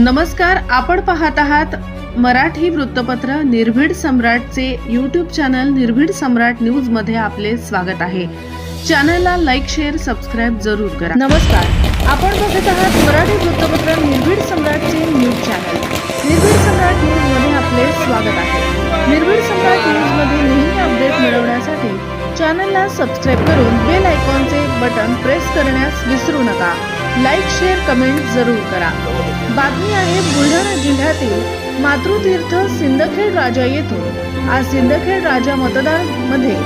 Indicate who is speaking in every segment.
Speaker 1: नमस्कार आपण पाहत आहात मराठी वृत्तपत्र निर्भीड सम्राटचे यूट्यूब चॅनल निर्भीड सम्राट न्यूजमध्ये आपले स्वागत आहे. चॅनलला लाईक शेअर सबस्क्राईब जरूर करा. नमस्कार आपण बघत आहात मराठी वृत्तपत्र निर्भीड सम्राटचे न्यूज चॅनल निर्भीड सम्राट न्यूजमध्ये आपले स्वागत आहे. निर्भीड सम्राट न्यूजमध्ये नेहमी अपडेट मिळवण्यासाठी चॅनलला सबस्क्राईब करून बेल आयकॉनचे बटन प्रेस करण्यास विसरू नका. लाईक शेअर कमेंट जरूर करा. बातमी आहे बुलढाणा जिल्ह्यातील मातृतीर्थ सिंदखेड राजा येथून. आज सिंदखेड राजा मतदारमध्ये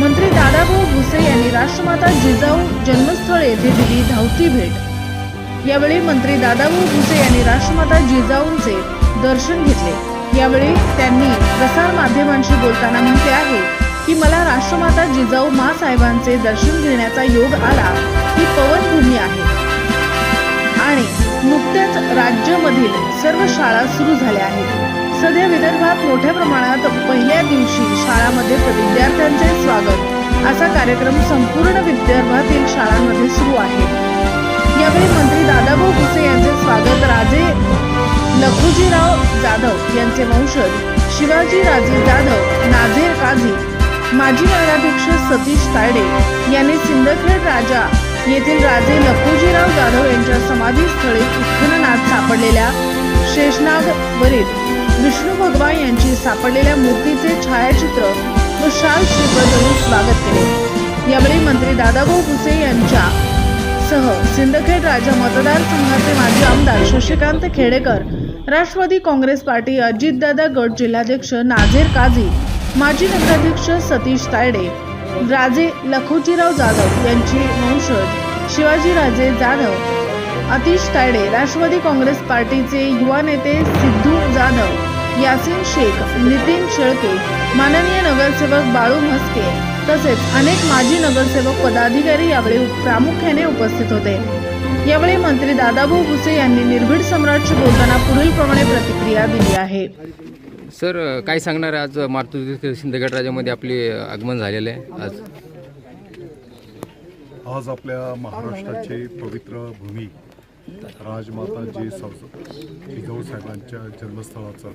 Speaker 1: मंत्री दादाभाऊ भुसे यांनी राष्ट्रमाता जिजाऊ जन्मस्थळ येथे दिली धावती भेट. यावेळी मंत्री दादाभाऊ भुसे यांनी राष्ट्रमाता जिजाऊंचे दर्शन घेतले. यावेळी त्यांनी प्रसार माध्यमांशी बोलताना म्हटले आहे की मला राष्ट्रमाता जिजाऊ मासाहेबांचे दर्शन घेण्याचा योग आला ही पवनभूमी आहे. आणि नुकत्याच राज्यामधील सर्व शाळा सुरू झाल्या आहेत. सध्या विदर्भात मोठ्या प्रमाणात पहिल्या दिवशी शाळामध्ये विद्यार्थ्यांचे स्वागत असा कार्यक्रम संपूर्ण विदर्भातील शाळांमध्ये सुरू आहे. यावेळी मंत्री दादाभाऊ भुसे यांचे स्वागत राजे लखुजीराव जाधव यांचे वंशज शिवाजी राजे जाधव नाझेर काझी माजी नगराध्यक्ष सतीश तायडे यांनी सिंदखेड राजा येथील राजे लखुजीराव जाधव समाधीस्थळी उत्खननात सापडलेल्या शेषनागवरील विष्णू भगवान यांची सापडलेल्या मूर्तीचे छायाचित्र व शाल श्रीफळ स्वागत केले. यावेळी मंत्री दादाभाऊ भुसे यांच्या सह सिंदखेड राजा मतदारसंघाचे माजी आमदार शशिकांत खेडेकर राष्ट्रवादी काँग्रेस पार्टी अजितदादा गट जिल्हाध्यक्ष नाझेर काझी माजी नगराध्यक्ष सतीश तायडे राजे लखोजीराव जाधव यांची वंशज शिवाजीराजे जाधव अतिश तायडे राष्ट्रवादी काँग्रेस पार्टीचे युवा नेते सिद्धू जाधव यासिन शेख नितीन शेळके माननीय नगरसेवक बाळू म्हस्के तसेच अनेक माजी नगरसेवक पदाधिकारी यावेळी प्रामुख्याने उपस्थित होते. यावेळी मंत्री दादाभाऊ भुसे यांनी निर्भीड सम्राटशी बोलताना पुढील प्रमाणे प्रतिक्रिया दिली आहे.
Speaker 2: सर काय सांगणार आज मारुती सिंदगड राजामध्ये आपले आगमन झालेलं आहे आज?
Speaker 3: आज आपल्या महाराष्ट्राची पवित्र भूमी राजमाता जी सौ जिजाऊ साहेबांच्या जन्मस्थळाचं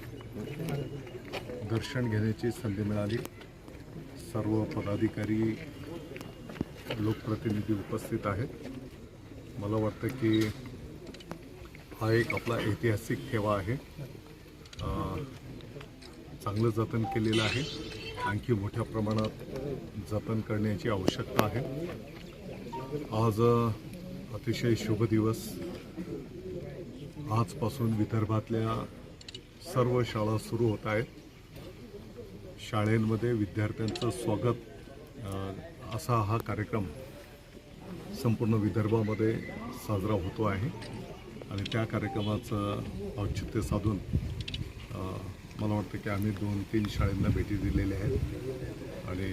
Speaker 3: दर्शन घेण्याची संधी मिळाली. सर्व पदाधिकारी लोकप्रतिनिधी उपस्थित आहेत. मला वाटतं की हा एक आपला ऐतिहासिक ठेवा आहे. चांगलं जतन केलेलं आहे. आणखी मोठ्या प्रमाणात जतन करण्याची आवश्यकता आहे. आज अतिशय शुभ दिवस. आजपासून विदर्भातल्या सर्व शाळा सुरू होत आहेत. शाळेमध्ये विद्यार्थ्यांचं स्वागत असा हा कार्यक्रम संपूर्ण विदर्भामध्ये साजरा होतो आहे. आणि त्या कार्यक्रमाचं औचित्य साधून मला वाटतं की आम्ही दोन तीन शाळांना भेटी दिलेल्या आहेत. आणि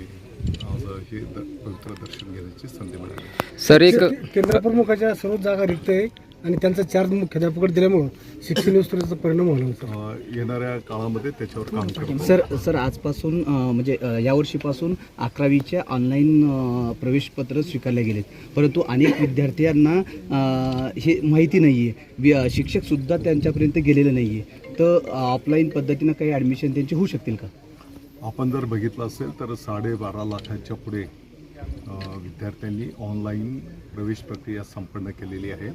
Speaker 3: आज हे द पवित्र दर्शन घेण्याची संधी मिळाली.
Speaker 2: सर एक
Speaker 4: केंद्र प्रमुखाच्या सर्व जागा रिक्त आहे आणि त्यांचा चार्ज मुख्याध्यापक दिल्यामुळं शिक्षण व्यवस्थेचा परिणाम होणार होता
Speaker 3: अ, येणाऱ्या काळामध्ये त्याच्यावर काम करतो.
Speaker 5: सर सर आजपासून अ, म्हणजे अ, यावर्षीपासून अकरावीच्या ऑनलाईन प्रवेशपत्र स्वीकारले गेलेत. परंतु अनेक विद्यार्थ्यांना अ, हे माहिती नाही आहे शिक्षकसुद्धा त्यांच्यापर्यंत गेलेले नाही आहे तर ऑफलाईन पद्धतीनं काही ॲडमिशन त्यांचे होऊ शकतील का?
Speaker 3: आपण जर बघितलं असेल तर साडेबारा लाखांच्या पुढे विद्यार्थ्यांनी ऑनलाईन प्रवेश प्रक्रिया संपन्न केलेली आहे.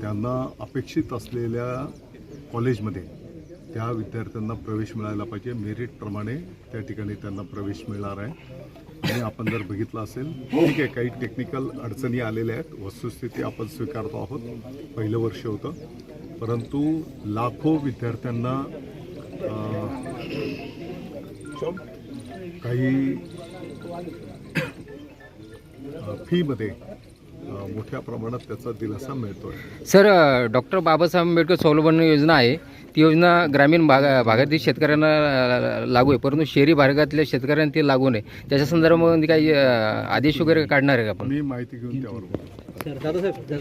Speaker 3: त्यांना अपेक्षित असलेल्या कॉलेजमध्ये त्या विद्यार्थ्यांना प्रवेश मिळायला पाहिजे. मेरिटप्रमाणे त्या ठिकाणी त्यांना प्रवेश मिळणार आहे. आणि आपण जर बघितलं असेल ठीक आहे काही टेक्निकल अडचणी आलेल्या आहेत. वस्तुस्थिती आपण स्वीकारतो आहोत. पहिलं वर्ष होतं. परंतु लाखो विद्यार्थ्यांना काही फीमध्ये मोठ्या प्रमाणात त्याचा दिलासा मिळतोय.
Speaker 2: सर डॉक्टर बाबासाहेब आंबेडकर स्वावलंबन योजना आहे. ती योजना ग्रामीण भागा भागातील शेतकऱ्यांना लागू आहे. परंतु शहरी भागातल्या शेतकऱ्यांना ती लागू नाही त्याच्या संदर्भामध्ये काही आदेश वगैरे काढणार आहे का आपण?
Speaker 3: मी माहिती घेऊन त्यावर बोलतो.